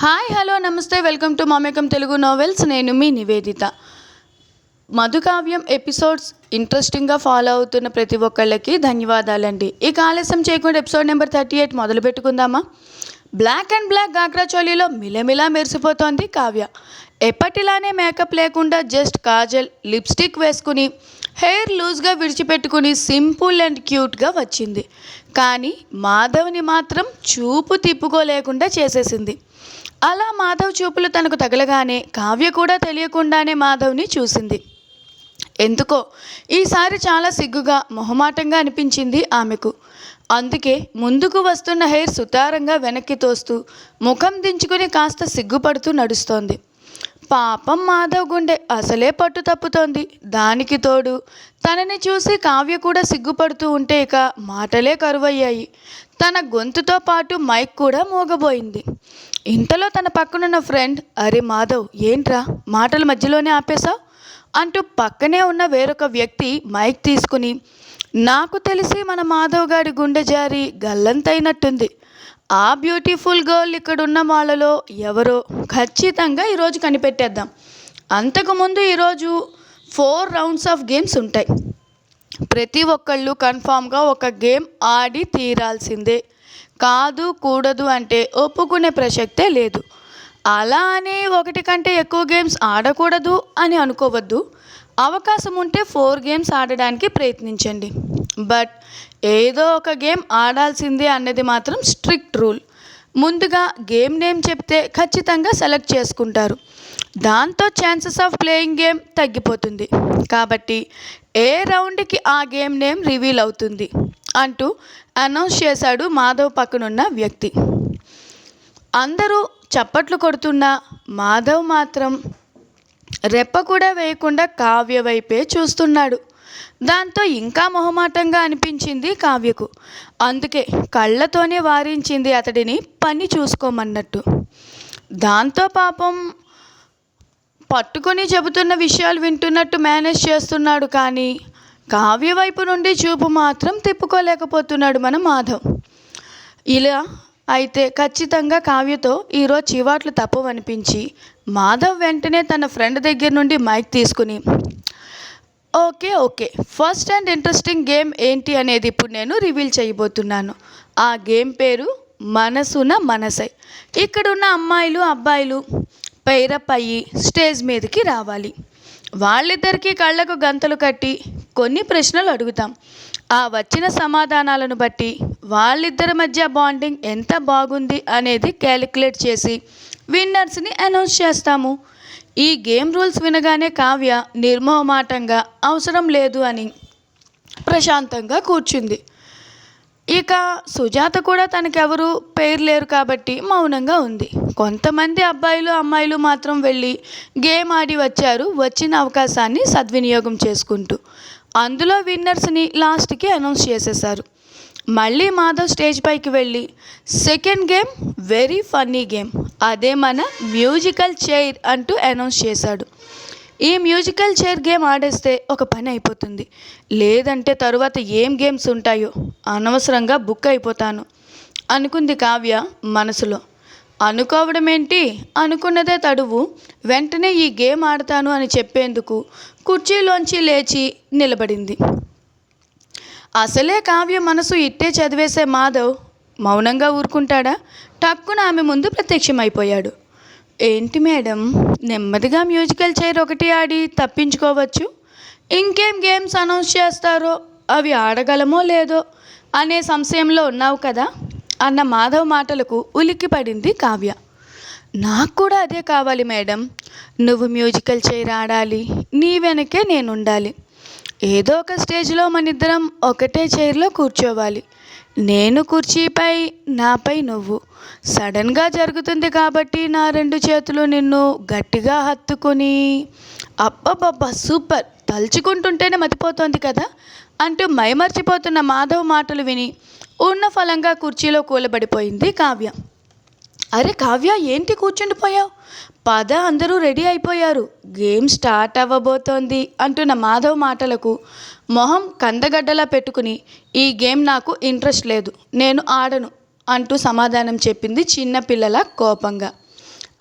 Hi hello నమస్తే welcome to మామేకం Telugu novels నేను మీ నివేదిత. మధుకావ్యం ఎపిసోడ్స్ ఇంట్రెస్టింగ్గా ఫాలో అవుతున్న ప్రతి ఒక్కళ్ళకి ధన్యవాదాలండి. ఈ ఆలస్యం చేయకుండా ఎపిసోడ్ నెంబర్ థర్టీ ఎయిట్ మొదలు పెట్టుకుందామా? బ్లాక్ అండ్ బ్లాక్ గాగ్రా చోలీలో మిలమిలా మెరిసిపోతోంది కావ్య. ఎప్పటిలానే మేకప్ లేకుండా జస్ట్ కాజల్ లిప్స్టిక్ వేసుకుని హెయిర్ లూజ్గా విడిచిపెట్టుకుని సింపుల్ అండ్ క్యూట్గా వచ్చింది. కానీ మాధవ్ని మాత్రం చూపు తిప్పుకోలేకుండా చేసేసింది. అలా మాధవ్ చూపులు తనకు తగలగానే కావ్య కూడా తెలియకుండానే మాధవ్ని చూసింది. ఎందుకో? ఈసారి చాలా సిగ్గుగా మొహమాటంగా అనిపించింది ఆమెకు. అందుకే ముందుకు వస్తున్న హెయిర్ సుతారంగా వెనక్కి తోస్తూ ముఖం దించుకుని కాస్త సిగ్గుపడుతూ నడుస్తోంది. పాపం మాధవ్ గుండె అసలే పట్టు తప్పుతోంది. దానికి తోడు తనని చూసి కావ్య కూడా సిగ్గుపడుతూ ఉంటే ఇక మాటలే కరువయ్యాయి. తన గొంతుతో పాటు మైక్ కూడా మోగబోయింది. ఇంతలో తన పక్కనున్న ఫ్రెండ్ అరే మాధవ్ ఏంట్రా? మాటల మధ్యలోనే ఆపేశావు? అంటూ పక్కనే ఉన్న వేరొక వ్యక్తి మైక్ తీసుకుని నాకు తెలిసి మన మాధవ్ గారి గుండె జారి గల్లంతైనట్టుంది. ఆ బ్యూటిఫుల్ గర్ల్ ఇక్కడున్న వాళ్ళలో ఎవరో ఖచ్చితంగా ఈరోజు కనిపెట్టేద్దాం. అంతకుముందు ఈరోజు ఫోర్ రౌండ్స్ ఆఫ్ గేమ్స్ ఉంటాయి. ప్రతి ఒక్కళ్ళు కన్ఫామ్గా ఒక గేమ్ ఆడి తీరాల్సిందే. కాదు కూడదు అంటే ఒప్పుకునే ప్రసక్తే లేదు. అలా అని ఒకటి కంటే ఎక్కువ గేమ్స్ ఆడకూడదు అని అనుకోవద్దు. అవకాశం ఉంటే ఫోర్ గేమ్స్ ఆడడానికి ప్రయత్నించండి. బట్ ఏదో ఒక గేమ్ ఆడాల్సిందే అన్నది మాత్రం స్ట్రిక్ట్ రూల్. ముందుగా గేమ్ నేమ్ చెప్తే ఖచ్చితంగా సెలెక్ట్ చేసుకుంటారు. దాంతో ఛాన్సెస్ ఆఫ్ ప్లేయింగ్ గేమ్ తగ్గిపోతుంది. కాబట్టి ఏ రౌండ్కి ఆ గేమ్ నేమ్ రివీల్ అవుతుంది? అంటూ అనౌన్స్ చేశాడు మాధవ్ పక్కనున్న వ్యక్తి. అందరూ చప్పట్లు కొడుతున్న మాధవ్ మాత్రం రెప్ప కూడా వేయకుండా కావ్య వైపే చూస్తున్నాడు. దాంతో ఇంకా మొహమాటంగా అనిపించింది కావ్యకు. అందుకే కళ్ళతోనే వారించింది అతడిని పని చూసుకోమన్నట్టు. దాంతో పాపం పట్టుకొని చెబుతున్న విషయాలు వింటున్నట్టు మేనేజ్ చేస్తున్నాడు కానీ కావ్య వైపు నుండి చూపు మాత్రం తిప్పుకోలేకపోతున్నాడు మన మాధవ్. ఇలా అయితే ఖచ్చితంగా కావ్యతో ఈరోజు చివాట్లు తప్పవనిపించి మాధవ్ వెంటనే తన ఫ్రెండ్ దగ్గర నుండి మైక్ తీసుకుని okay okay first and interesting game ఏంటి అనేది ఇప్పుడు నేను రివీల్ చేయబోతున్నాను. ఆ గేమ్ పేరు మనసున మనసై. ఇక్కడున్న అమ్మాయిలు అబ్బాయిలు పైరప్ అయ్యి స్టేజ్ మీదకి రావాలి. వాళ్ళిద్దరికీ కళ్ళకు గంతలు కట్టి కొన్ని ప్రశ్నలు అడుగుతాం. ఆ వచ్చిన సమాధానాలను బట్టి వాళ్ళిద్దరి మధ్య బాండింగ్ ఎంత బాగుంది అనేది క్యాలిక్యులేట్ చేసి విన్నర్స్ని అనౌన్స్ చేస్తాము. ఈ గేమ్ రూల్స్ వినగానే కావ్య నిర్మోహమాటంగా అవసరం లేదు అని ప్రశాంతంగా కూర్చుంది. ఇక సుజాత కూడా తనకెవరు పేరు లేరు కాబట్టి మౌనంగా ఉంది. కొంతమంది అబ్బాయిలు అమ్మాయిలు మాత్రం వెళ్ళి గేమ్ ఆడి వచ్చారు వచ్చిన అవకాశాన్ని సద్వినియోగం చేసుకుంటూ. అందులో విన్నర్స్ని లాస్ట్కి అనౌన్స్ చేసేశారు. మళ్ళీ మాధవ్ స్టేజ్ పైకి వెళ్ళి second game very funny game. అదే మన మ్యూజికల్ చైర్ అంటూ అనౌన్స్ చేశాడు. ఈ మ్యూజికల్ చైర్ గేమ్ ఆడేస్తే ఒక పని అయిపోతుంది. లేదంటే తరువాత ఏం గేమ్స్ ఉంటాయో అనవసరంగా బుక్ అయిపోతాను అనుకుంది కావ్య మనసులో. అనుకోవడం ఏంటి అనుకున్నదే తడువు. వెంటనే ఈ గేమ్ ఆడతాను అని చెప్పేందుకు కుర్చీలోంచి లేచి నిలబడింది. అసలే కావ్య మనసు ఇట్టే చదివేసే మాధవ్ మౌనంగా ఊరుకుంటాడా? టక్కున ఆమె ముందు ప్రత్యక్షమైపోయాడు. ఏంటి మేడం నెమ్మదిగా మ్యూజికల్ చైర్ ఒకటి ఆడి తప్పించుకోవచ్చు? ఇంకేం గేమ్స్ అనౌన్స్ చేస్తారో? అవి ఆడగలమో లేదో? అనే సంశయంలో ఉన్నావు కదా? అన్న మాధవ్ మాటలకు ఉలిక్కిపడింది కావ్య. నాకు కూడా అదే కావాలి మేడం. నువ్వు మ్యూజికల్ చైర్ ఆడాలి. నీ వెనకే నేను ఉండాలి ఏదో ఒక స్టేజ్లో మనిద్దరం ఒకటే చైర్లో కూర్చోవాలి. నేను కుర్చీపై నాపై నువ్వు. సడన్గా జరుగుతుంది కాబట్టి నా రెండు చేతులు నిన్ను గట్టిగా హత్తుకొని అబ్బబ్బబ్బా సూపర్. తలుచుకుంటుంటేనే మతిపోతోంది కదా. అంటూ మైమర్చిపోతున్న మాధవ్ మాటలు విని ఉన్న ఫలంగా కుర్చీలో కూలబడిపోయింది కావ్య. అరే కావ్య ఏంటి కూర్చుండిపోయావు? పద అందరూ రెడీ అయిపోయారు. గేమ్ స్టార్ట్ అవ్వబోతోంది అంటున్న మాధవ్ మాటలకు మొహం కందగడ్డలా పెట్టుకుని ఈ గేమ్ నాకు ఇంట్రెస్ట్ లేదు నేను ఆడను అంటూ సమాధానం చెప్పింది చిన్నపిల్లల కోపంగా.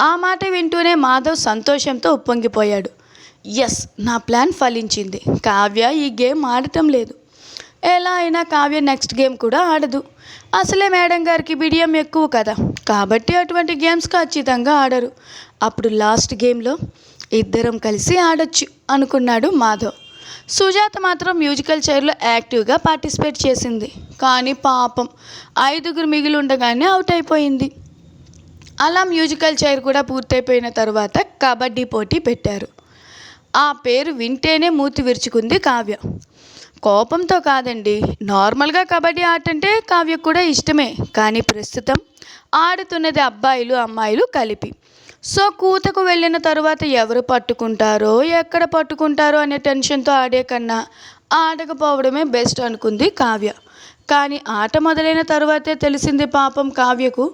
ఆ మాట వింటూనే మాధవ్ సంతోషంతో ఉప్పొంగిపోయాడు. ఎస్ నా ప్లాన్ ఫలించింది. కావ్య ఈ గేమ్ ఆడటం లేదు. ఎలా అయినా కావ్య నెక్స్ట్ గేమ్ కూడా ఆడదు. అసలే మేడం గారికి బిడియం ఎక్కువ కదా. కాబట్టి అటువంటి గేమ్స్ ఖచ్చితంగా ఆడరు. అప్పుడు లాస్ట్ గేమ్లో ఇద్దరం కలిసి ఆడొచ్చు అనుకున్నాడు మాధవ్. సుజాత మాత్రం మ్యూజికల్ చైర్లో యాక్టివ్గా పార్టిసిపేట్ చేసింది. కానీ పాపం ఐదుగురు మిగిలి ఉండగానే అవుట్ అయిపోయింది. అలా మ్యూజికల్ చైర్ కూడా పూర్తయిపోయిన తర్వాత కబడ్డీ పోటీ పెట్టారు. ఆ పేరు వింటేనే మూతి విరుచుకుంది కావ్య. కోపంతో కాదండి నార్మల్గా కబడ్డీ ఆట అంటే కావ్యకు కూడా ఇష్టమే. కానీ ప్రస్తుతం ఆడుతున్నది అబ్బాయిలు అమ్మాయిలు కలిపి. సో కూతకు వెళ్ళిన తర్వాత ఎవరు పట్టుకుంటారో ఎక్కడ పట్టుకుంటారో అనే టెన్షన్తో ఆడే కన్నా ఆడకపోవడమే బెస్ట్ అనుకుంది కావ్య. కానీ ఆట మొదలైన తర్వాతే తెలిసింది పాపం కావ్యకు.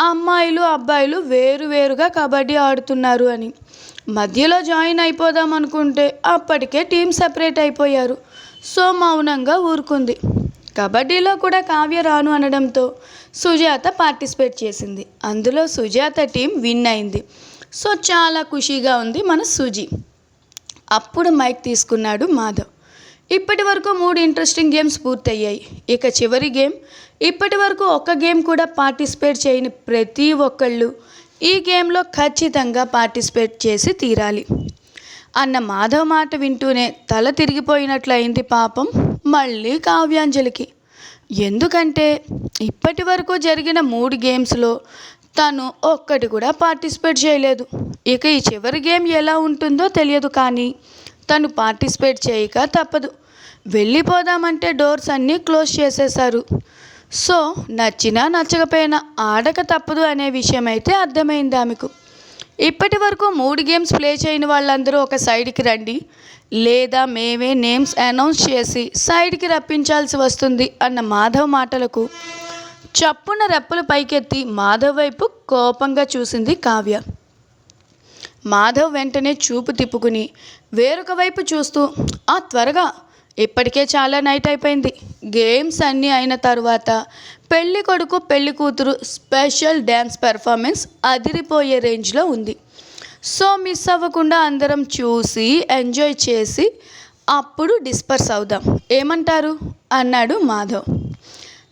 అమ్మాయిలు అబ్బాయిలు వేరు వేరుగా కబడ్డీ ఆడుతున్నారు అని. మధ్యలో జాయిన్ అయిపోదాం అనుకుంటే అప్పటికే టీం సెపరేట్ అయిపోయారు. సో మౌనంగా ఊరుకుంది. కబడ్డీలో కూడా కావ్య రాను అనడంతో సుజాత పార్టిసిపేట్ చేసింది. అందులో సుజాత టీం విన్ అయింది. సో చాలా ఖుషీగా ఉంది మన సుజీ. అప్పుడు మైక్ తీసుకున్నాడు మాధవ్. ఇప్పటి వరకు మూడు ఇంట్రెస్టింగ్ గేమ్స్ పూర్తయ్యాయి. ఇక చివరి గేమ్ ఇప్పటి వరకు ఒక్క గేమ్ కూడా పార్టిసిపేట్ చేయని ప్రతి ఒక్కళ్ళు ఈ గేమ్లో ఖచ్చితంగా పార్టిసిపేట్ చేసి తీరాలి. అన్న మాధవ్ మాట వింటూనే తల తిరిగిపోయినట్లయింది పాపం మళ్ళీ కావ్యాంజలికి. ఎందుకంటే ఇప్పటి వరకు జరిగిన మూడు గేమ్స్లో తను ఒక్కటి కూడా పార్టిసిపేట్ చేయలేదు. ఇక ఈ చివరి గేమ్ ఎలా ఉంటుందో తెలియదు కానీ తను పార్టిసిపేట్ చేయక తప్పదు. వెళ్ళిపోదామంటే డోర్స్ అన్నీ క్లోజ్ చేసేశారు. సో నచ్చినా నచ్చకపోయినా ఆడక తప్పదు అనే విషయం అయితే అర్థమైంది ఆమెకు. ఇప్పటి వరకు మూడు గేమ్స్ ప్లే చేయని వాళ్ళందరూ ఒక సైడ్కి రండి. లేదా మేమే నేమ్స్ అనౌన్స్ చేసి సైడ్కి రప్పించాల్సి వస్తుంది అన్న మాధవ్ మాటలకు. చప్పున రెప్పలు పైకెత్తి మాధవ్ వైపు కోపంగా చూసింది కావ్య. మాధవ్ వెంటనే చూపు తిప్పుకుని వేరొక వైపు చూస్తూ ఆ త్వరగా ఇప్పటికే చాలా నైట్ అయిపోయింది. గేమ్స్ అన్నీ అయిన తర్వాత పెళ్ళి కొడుకు పెళ్ళి కూతురు స్పెషల్ డ్యాన్స్ పెర్ఫార్మెన్స్ అదిరిపోయే రేంజ్లో ఉంది. సో మిస్ అవ్వకుండా అందరం చూసి ఎంజాయ్ చేసి అప్పుడు డిస్పర్స్ అవుదాం. ఏమంటారు? అన్నాడు మాధవ్.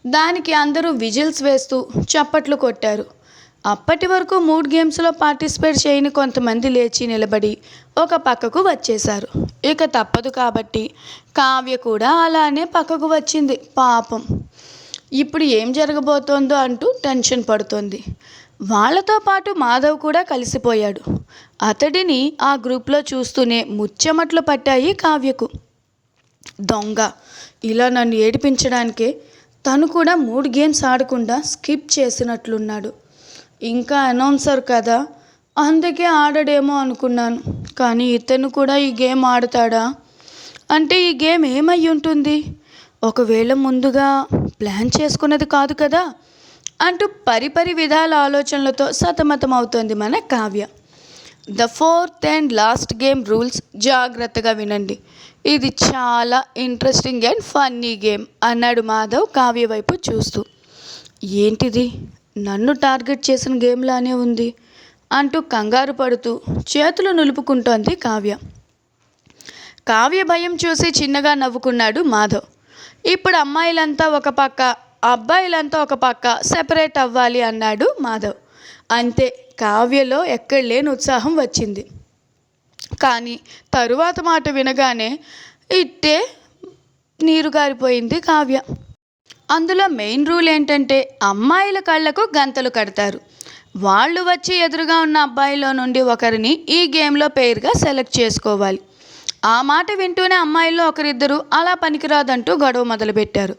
దానికి అందరూ విజిల్స్ వేస్తూ చప్పట్లు కొట్టారు. అప్పటి వరకు మూడు గేమ్స్లో పార్టిసిపేట్ చేయని కొంతమంది లేచి నిలబడి ఒక పక్కకు వచ్చేశారు. ఇక తప్పదు కాబట్టి కావ్య కూడా అలానే పక్కకు వచ్చింది. పాపం. ఇప్పుడు ఏం జరగబోతోందో అంటూ టెన్షన్ పడుతోంది. వాళ్ళతో పాటు మాధవ్ కూడా కలిసిపోయాడు. అతడిని ఆ గ్రూప్లో చూస్తూనే ముచ్చెమట్లు పట్టాయి కావ్యకు. దొంగ. ఇలా నన్ను ఏడిపించడానికే తను కూడా మూడు గేమ్స్ ఆడకుండా స్కిప్ చేసినట్లున్నాడు. ఇంకా అనౌన్సర్ కదా? అందుకే ఆడడేమో అనుకున్నాను. కానీ ఇతను కూడా ఈ గేమ్ ఆడతాడా? అంటే ఈ గేమ్ ఏమై ఉంటుంది? ఒకవేళ ముందుగా ప్లాన్ చేసుకున్నది కాదు కదా? అంటూ పరిపరి విధాల ఆలోచనలతో సతమతమవుతోంది మన Kavya. The fourth and last game rules జాగ్రత్తగా వినండి. ఇది చాలా ఇంట్రెస్టింగ్ అండ్ ఫన్నీ గేమ్ అన్నాడు మాధవ్ కావ్య వైపు చూస్తూ. ఏంటిది? నన్ను టార్గెట్ చేసిన గేమ్లానే ఉంది అంటూ కంగారు పడుతూ చేతులు నిలుపుకుంటోంది కావ్య. కావ్య భయం చూసి చిన్నగా నవ్వుకున్నాడు మాధవ్. ఇప్పుడు అమ్మాయిలంతా ఒక పక్క అబ్బాయిలంతా ఒక పక్క సెపరేట్ అవ్వాలి అన్నాడు మాధవ్. అంతే కావ్యలో ఎక్కడ లేని ఉత్సాహం వచ్చింది. కానీ తరువాత మాట వినగానే ఇట్టే నీరు గారిపోయింది కావ్య. అందులో మెయిన్ రూల్ ఏంటంటే అమ్మాయిల కళ్ళకు గంతలు కడతారు. వాళ్ళు వచ్చి ఎదురుగా ఉన్న అబ్బాయిలో నుండి ఒకరిని ఈ గేమ్లో పేరుగా సెలెక్ట్ చేసుకోవాలి. ఆ మాట వింటూనే అమ్మాయిల్లో ఒకరిద్దరు అలా పనికిరాదంటూ గొడవ మొదలుపెట్టారు.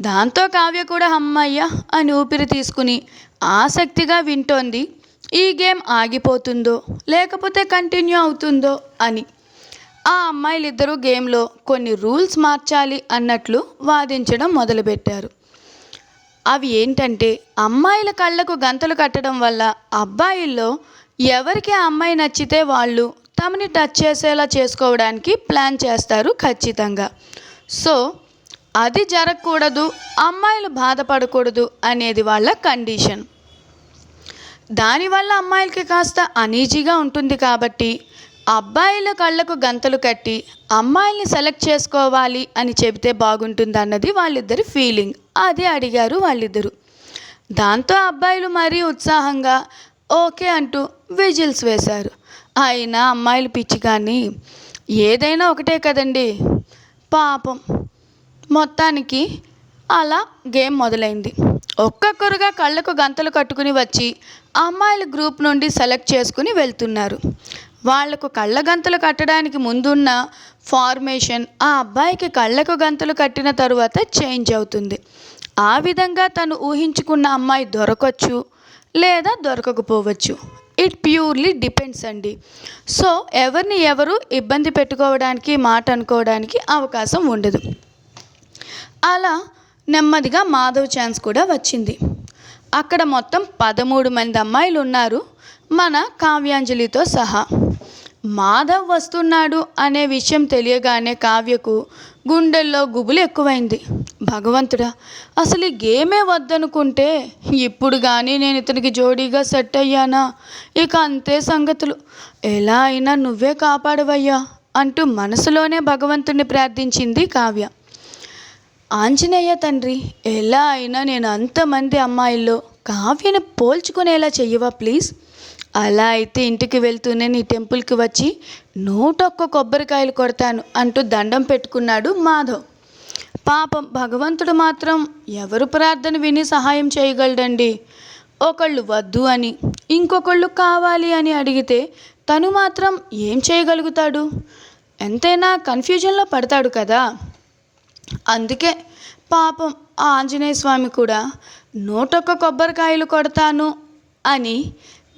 దాంతో కావ్య కూడా అమ్మయ్య అని ఊపిరి తీసుకుని ఆసక్తిగా వింటోంది ఈ గేమ్ ఆగిపోతుందో లేకపోతే కంటిన్యూ అవుతుందో అని. ఆ అమ్మాయిలిద్దరూ గేమ్లో కొన్ని రూల్స్ మార్చాలి అన్నట్లు వాదించడం మొదలుపెట్టారు. అవి ఏంటంటే అమ్మాయిల కళ్ళకు గంతలు కట్టడం వల్ల అబ్బాయిల్లో ఎవరికి ఆ అమ్మాయి నచ్చితే వాళ్ళు తమని టచ్ చేసేలా చేసుకోవడానికి ప్లాన్ చేస్తారు ఖచ్చితంగా. సో అది జరగకూడదు అమ్మాయిలు బాధపడకూడదు అనేది వాళ్ళ కండిషన్. దానివల్ల అమ్మాయిలకి కాస్త అనీజీగా ఉంటుంది కాబట్టి అబ్బాయిల కళ్ళకు గంతలు కట్టి అమ్మాయిల్ని సెలెక్ట్ చేసుకోవాలి అని చెబితే బాగుంటుంది అన్నది వాళ్ళిద్దరి ఫీలింగ్. అది అడిగారు వాళ్ళిద్దరు. దాంతో అబ్బాయిలు మరీ ఉత్సాహంగా ఓకే అంటూ విజిల్స్ వేశారు. అయినా అమ్మాయిలు పిచ్చి కానీ ఏదైనా ఒకటే కదండి. పాపం. మొత్తానికి అలా గేమ్ మొదలైంది. ఒక్కొక్కరుగా కళ్ళకు గంతలు కట్టుకుని వచ్చి అమ్మాయిల గ్రూప్ నుండి సెలెక్ట్ చేసుకుని వెళ్తున్నారు. వాళ్ళకు కళ్ళ గంతలు కట్టడానికి ముందున్న ఫార్మేషన్ ఆ అబ్బాయికి కళ్ళకు గంతలు కట్టిన తరువాత చేంజ్ అవుతుంది. ఆ విధంగా తను ఊహించుకున్న అమ్మాయి దొరకచ్చు లేదా దొరకకపోవచ్చు. ఇట్ ప్యూర్లీ డిపెండ్స్ అండి. సో ఎవరిని ఎవరు ఇబ్బంది పెట్టుకోవడానికి మాట అనుకోవడానికి అవకాశం ఉండదు. అలా నెమ్మదిగా మాధవ్ ఛాన్స్ కూడా వచ్చింది. అక్కడ మొత్తం పదమూడు మంది అమ్మాయిలు ఉన్నారు. మన కావ్యాంజలితో సహా. మాధవ్ వస్తున్నాడు అనే విషయం తెలియగానే కావ్యకు గుండెల్లో గుబులు ఎక్కువైంది. భగవంతుడా అసలు ఈ గేమే వద్దనుకుంటే ఇప్పుడు కానీ నేను ఇతనికి జోడీగా సెట్ అయ్యానా? ఇక అంతే సంగతులు. ఎలా అయినా నువ్వే కాపాడవయ్యా అంటూ మనసులోనే భగవంతుడిని ప్రార్థించింది కావ్య. ఆంజనేయ తండ్రి ఎలా అయినా నేను అంతమంది అమ్మాయిల్లో కావ్యను పోల్చుకునేలా చెయ్యవా ప్లీజ్? అలా అయితే ఇంటికి వెళ్తూనే నీ టెంపుల్కి వచ్చి నూటొక్క కొబ్బరికాయలు కొడతాను అంటూ దండం పెట్టుకున్నాడు మాధవ్. పాపం భగవంతుడు మాత్రం ఎవరు ప్రార్థన విని సహాయం చేయగలడండి? ఒకళ్ళు వద్దు అని ఇంకొకళ్ళు కావాలి అని అడిగితే తను మాత్రం ఏం చేయగలుగుతాడు? ఎంతైనా కన్ఫ్యూజన్లో పడతాడు కదా? అందుకే పాపం ఆ ఆంజనేయ స్వామి కూడా నూటొక్క కొబ్బరికాయలు కొడతాను అని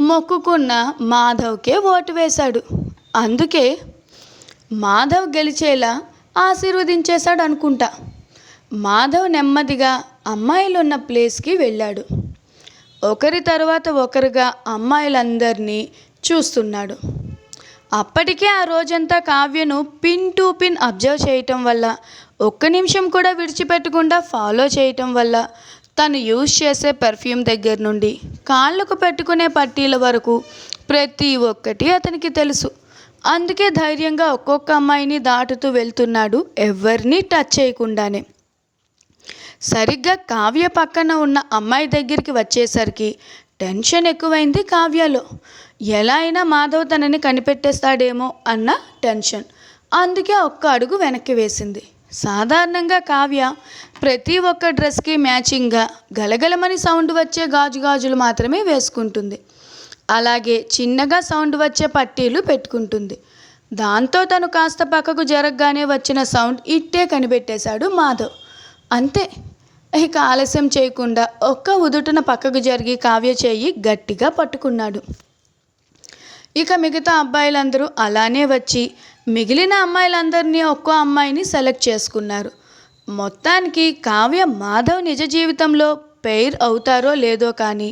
మొక్కుకున్న మాధవ్కే ఓటు వేశాడు. అందుకే మాధవ్ గెలిచేలా ఆశీర్వదించేశాడు అనుకుంటా మాధవ్ నెమ్మదిగా అమ్మాయిలు ఉన్న ప్లేస్కి వెళ్ళాడు. ఒకరి తర్వాత ఒకరుగా అమ్మాయిలందరినీ చూస్తున్నాడు. అప్పటికే ఆ రోజంతా కావ్యను పిన్ టు పిన్ అబ్జర్వ్ చేయటం వల్ల ఒక్క నిమిషం కూడా విడిచిపెట్టకుండా ఫాలో చేయటం వల్ల తను యూజ్ చేసే పెర్ఫ్యూమ్ దగ్గర నుండి కాళ్ళకు పెట్టుకునే పట్టీల వరకు ప్రతి ఒక్కటి అతనికి తెలుసు. అందుకే ధైర్యంగా ఒక్కొక్క అమ్మాయిని దాటుతూ వెళ్తున్నాడు ఎవరిని టచ్ చేయకుండానే. సరిగ్గా కావ్య పక్కన ఉన్న అమ్మాయి దగ్గరికి వచ్చేసరికి టెన్షన్ ఎక్కువైంది కావ్యలో. ఎలా అయినా మాధవ్ తనని కనిపెట్టేస్తాడేమో అన్న టెన్షన్ అందుకే ఒక్క అడుగు వెనక్కి వేసింది. సాధారణంగా కావ్య ప్రతి ఒక్క డ్రెస్కి మ్యాచింగ్గా గలగలమని సౌండ్ వచ్చే గాజు గాజులు మాత్రమే వేసుకుంటుంది. అలాగే చిన్నగా సౌండ్ వచ్చే పట్టీలు పెట్టుకుంటుంది. దాంతో తను కాస్త పక్కకు జరగగానే వచ్చిన సౌండ్ ఇట్టే కనిపెట్టేశాడు మాధవ్. అంతే ఇక ఆలస్యం చేయకుండా ఒక్క ఉదుటన పక్కకు జరిగి కావ్య చేయి గట్టిగా పట్టుకున్నాడు. ఇక మిగతా అబ్బాయిలందరూ అలానే వచ్చి మిగిలిన అమ్మాయిలందరినీ ఒక్కో అమ్మాయిని సెలెక్ట్ చేసుకున్నారు. మొత్తానికి కావ్య మాధవ్ నిజ జీవితంలో పెయిర్ అవుతారో లేదో కానీ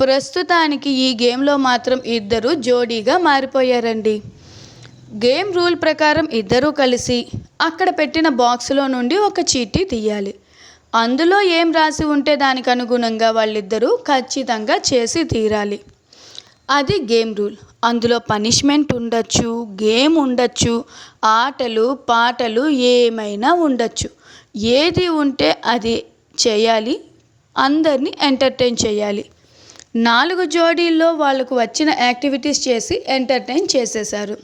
ప్రస్తుతానికి ఈ గేమ్లో మాత్రం ఇద్దరు జోడీగా మారిపోయారండి. గేమ్ రూల్ ప్రకారం ఇద్దరూ కలిసి అక్కడ పెట్టిన బాక్స్లో నుండి ఒక చీటీ తీయాలి. అందులో ఏం రాసి ఉంటే దానికి అనుగుణంగా వాళ్ళిద్దరూ ఖచ్చితంగా చేసి తీరాలి. అది గేమ్ రూల్. అందులో పనిష్మెంట్ ఉండొచ్చు గేమ్ ఉండొచ్చు ఆటలు పాటలు ఏమైనా ఉండొచ్చు. ఏది ఉంటే అది చేయాలి అందరినీ ఎంటర్టైన్ చేయాలి. నాలుగు జోడీల్లో వాళ్ళకు వచ్చిన యాక్టివిటీస్ చేసి ఎంటర్టైన్ చేసేశారు.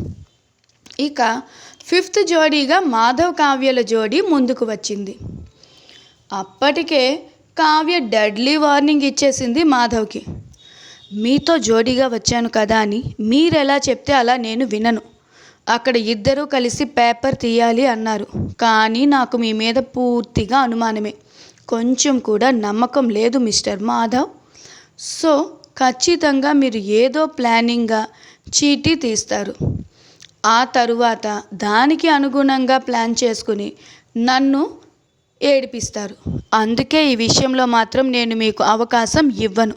ఇక ఫిఫ్త్ జోడీగా మాధవ్ కావ్యల జోడీ ముందుకు వచ్చింది. అప్పటికే కావ్య డెడ్లీ వార్నింగ్ ఇచ్చేసింది మాధవ్కి. మీతో జోడీగా వచ్చాను కదా అని మీరెలా చెప్తే అలా నేను వినను. అక్కడ ఇద్దరూ కలిసి పేపర్ తీయాలి అన్నారు. కానీ నాకు మీ మీద పూర్తిగా అనుమానమే. కొంచెం కూడా నమ్మకం లేదు మిస్టర్ మాధవ్. సో ఖచ్చితంగా మీరు ఏదో ప్లానింగ్గా చీటీ తీస్తారు. ఆ తరువాత దానికి అనుగుణంగా ప్లాన్ చేసుకుని నన్ను ఏడిపిస్తారు. అందుకే ఈ విషయంలో మాత్రం నేను మీకు అవకాశం ఇవ్వను.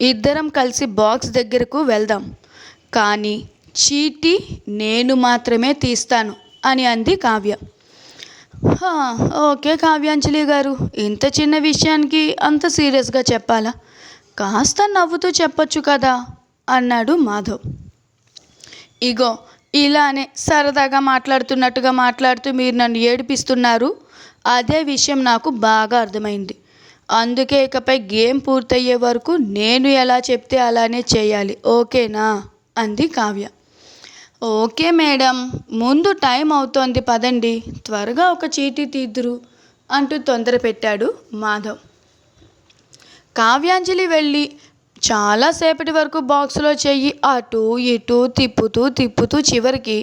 ఇద్దరం కలిసి బాక్స్ దగ్గరకు వెళ్దాం. కానీ చీటీ నేను మాత్రమే తీస్తాను అని అంది కావ్య. ఓకే కావ్యాంజలి గారు. ఇంత చిన్న విషయానికి అంత సీరియస్గా చెప్పాలా? కాస్త నవ్వుతూ చెప్పొచ్చు కదా? అన్నాడు మాధవ్. ఇగో ఇలానే సరదాగా మాట్లాడుతున్నట్టుగా మాట్లాడుతూ మీరు నన్ను ఏడిపిస్తున్నారు. అదే విషయం నాకు బాగా అర్థమైంది. అందుకే ఇకపై గేమ్ పూర్తయ్యే వరకు నేను ఎలా చెప్తే అలానే చేయాలి. ఓకేనా? అంది కావ్య. Okay madam. ముందు టైం అవుతోంది పదండి. త్వరగా ఒక చీటీ తీద్దురు అంటూ తొందర పెట్టాడు మాధవ్. కావ్యాంజలి వెళ్ళి చాలాసేపటి వరకు బాక్స్లో చెయ్యి అటు ఇటు తిప్పుతూ తిప్పుతూ చివరికి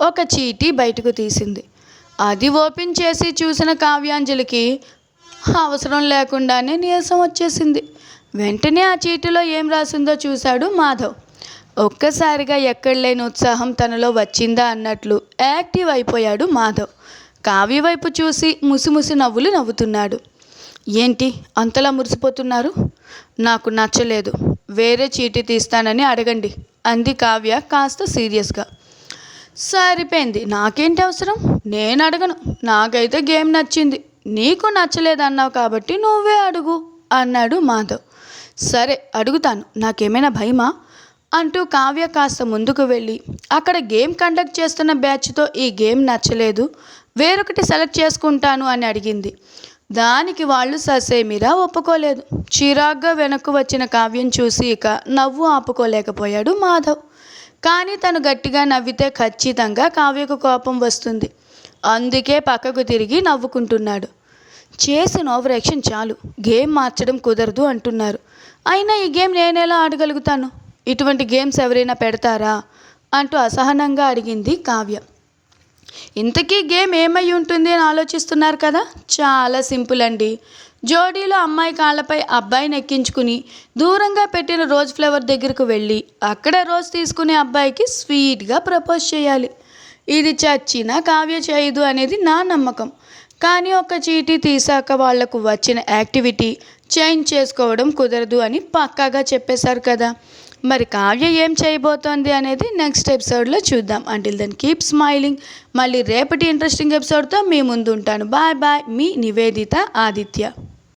ఒక చీటీ బయటకు తీసింది. అది ఓపెన్ చేసి చూసిన కావ్యాంజలికి అవసరం లేకుండానే నీరసం వచ్చేసింది. వెంటనే ఆ చీటీలో ఏం రాసిందో చూశాడు మాధవ్. ఒక్కసారిగా ఎక్కడ లేని ఉత్సాహం తనలో వచ్చిందా అన్నట్లు యాక్టివ్ అయిపోయాడు మాధవ్. కావ్య వైపు చూసి ముసిముసి నవ్వులు నవ్వుతున్నాడు. ఏంటి అంతలా మురిసిపోతున్నారు? నాకు నచ్చలేదు. వేరే చీటీ తీస్తానని అడగండి అంది కావ్య కాస్త సీరియస్గా. సరిపోయింది. నాకేంటి అవసరం? నేను అడగను. నాకైతే గేమ్ నచ్చింది. నీకు నచ్చలేదన్నావు కాబట్టి నువ్వే అడుగు అన్నాడు మాధవ్. సరే అడుగుతాను. నాకేమైనా భయమా? అంటూ కావ్య కాస్త ముందుకు వెళ్ళి అక్కడ గేమ్ కండక్ట్ చేస్తున్న బ్యాచ్తో ఈ గేమ్ నచ్చలేదు వేరొకటి సెలెక్ట్ చేసుకుంటాను అని అడిగింది. దానికి వాళ్ళు ససేమిరా ఒప్పుకోలేదు. చిరాగ్గా వెనక్కు వచ్చిన కావ్యం చూసి ఇక నవ్వు ఆపుకోలేకపోయాడు మాధవ్. కానీ తను గట్టిగా నవ్వితే ఖచ్చితంగా కావ్యకు కోపం వస్తుంది. అందుకే పక్కకు తిరిగి నవ్వుకుంటున్నాడు. చేసిన ఓవర్ యాక్షన్ చాలు. గేమ్ మార్చడం కుదరదు అంటున్నారు. అయినా ఈ గేమ్ నేనేలా ఆడగలుగుతాను? ఇటువంటి గేమ్స్ ఎవరైనా పెడతారా? అంటూ అసహనంగా అడిగింది కావ్య. ఇంతకీ గేమ్ ఏమై ఉంటుంది అని ఆలోచిస్తున్నారు కదా? చాలా సింపుల్ అండి. జోడీలో అమ్మాయి కాళ్ళపై అబ్బాయిని ఎక్కించుకుని దూరంగా పెట్టిన రోజ్ ఫ్లవర్ దగ్గరకు వెళ్ళి అక్కడ రోజ్ తీసుకునే అబ్బాయికి స్వీట్గా ప్రపోజ్ చేయాలి. ఇది చచ్చినా కావ్య చేయదు అనేది నా నమ్మకం. కానీ ఒక చీటీ తీసాక వాళ్ళకు వచ్చిన యాక్టివిటీ చేంజ్ చేసుకోవడం కుదరదు అని పక్కాగా చెప్పేశారు కదా. మరి కావ్య ఏం చేయబోతోంది అనేది నెక్స్ట్ ఎపిసోడ్లో చూద్దాం. అంటిల్ దెన్ కీప్ స్మైలింగ్ మళ్ళీ రేపటి ఇంట్రెస్టింగ్ ఎపిసోడ్తో మీ ముందు ఉంటాను బాయ్ బాయ్ మీ నివేదిత ఆదిత్య.